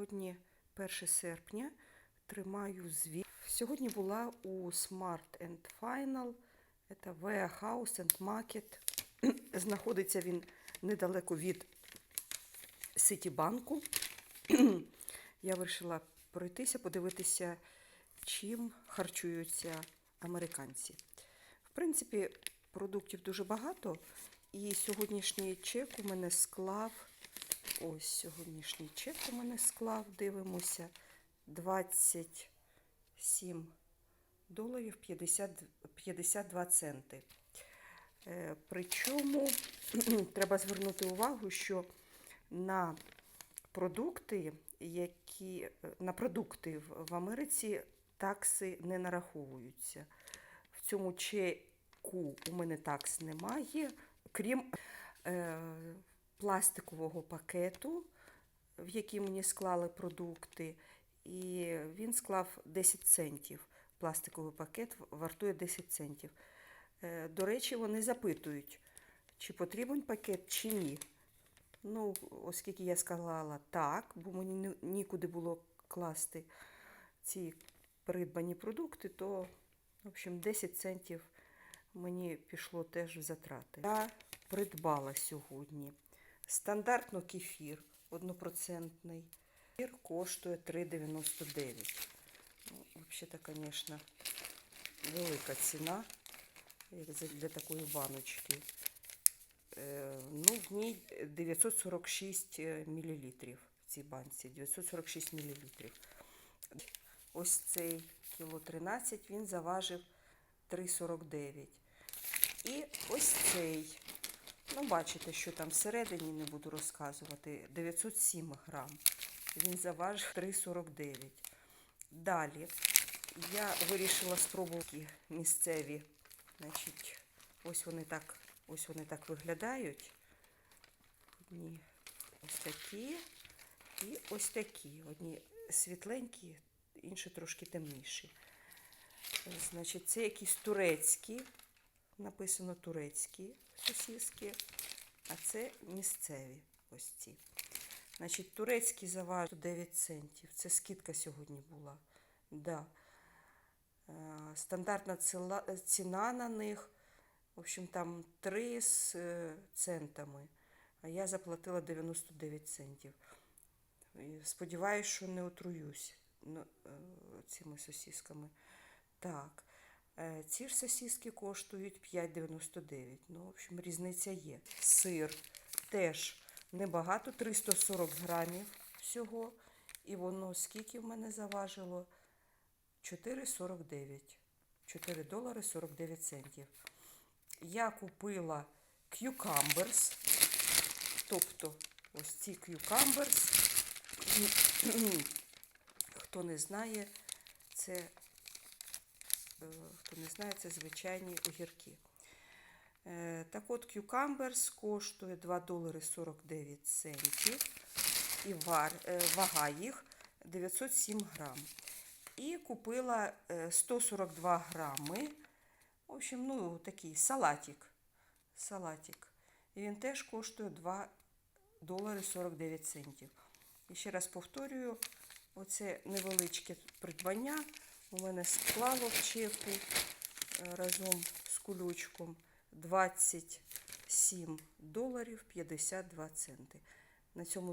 Сьогодні 1 серпня тримаю звіт. Сьогодні була у Smart and Final. Це Warehouse and Market. Знаходиться він недалеко від Ситібанку. Я вирішила пройтися, подивитися, чим харчуються американці. В принципі, продуктів дуже багато. І сьогоднішній чек у мене склав. Ось сьогоднішній чек у мене склав, дивимося. 27 доларів 50, 52 центи. Е, Причому треба звернути увагу, що на продукти, які е, на продукти в Америці такси не нараховуються. В цьому чеку у мене такс немає, крім е, пластикового пакету, в який мені склали продукти, і він склав 10 центів. Пластиковий пакет вартує 10 центів. Е, До речі, вони запитують, чи потрібен пакет, чи ні. Ну, оскільки я сказала так, бо мені нікуди було класти ці придбані продукти, то, в общем, 10 центів мені пішло теж в затрати. Я придбала сьогодні стандартно кефір однопроцентний. Кефір коштує 3,99. Ну, взагалі, звісно, велика ціна для такої баночки. Е, Ну, в ній 946 мл в цій банці. 946 мл. Ось цей кіло 13 він заважив 3,49. І ось цей. Ну, бачите, що там всередині не буду розказувати. 907 грам. Він заважив 3,49. Далі я вирішила спробувати місцеві. Значить, ось вони так, ось вони так виглядають. Одні ось такі і ось такі. Одні світленькі, інші трошки темніші. Значить, це якісь турецькі, написано турецькі сосиски, а це місцеві ось ці. Значить, турецькі заважили 9 центів. Це скидка сьогодні була. Да. Е, Стандартна ціна на них, в общем, там 3 з е, центами, а я заплатила 99 центів. Сподіваюсь, що не отруюсь ну, е, цими сосисками. Так, ці ж сосиски коштують 5,99. Ну, в общем, різниця є. Сир теж небагато, 340 грамів всього. І воно скільки в мене заважило? 4,49. 4 долари 49 центів. Я купила к'юкамберс. Тобто ось ці к'юкамберс. Хто не знає, це е, хто не знає, це звичайні огірки. Е, Так от, к'юкамберс коштує 2 долари 49 центів. І е, вага їх 907 грам. І купила е, 142 грами. В общем, ну, такий салатик. Салатик. І він теж коштує 2 долари 49 центів. І ще раз повторюю, оце невеличке придбання у мене склало в чеку е, разом з кулючком 27 доларів 52 центи. На цьому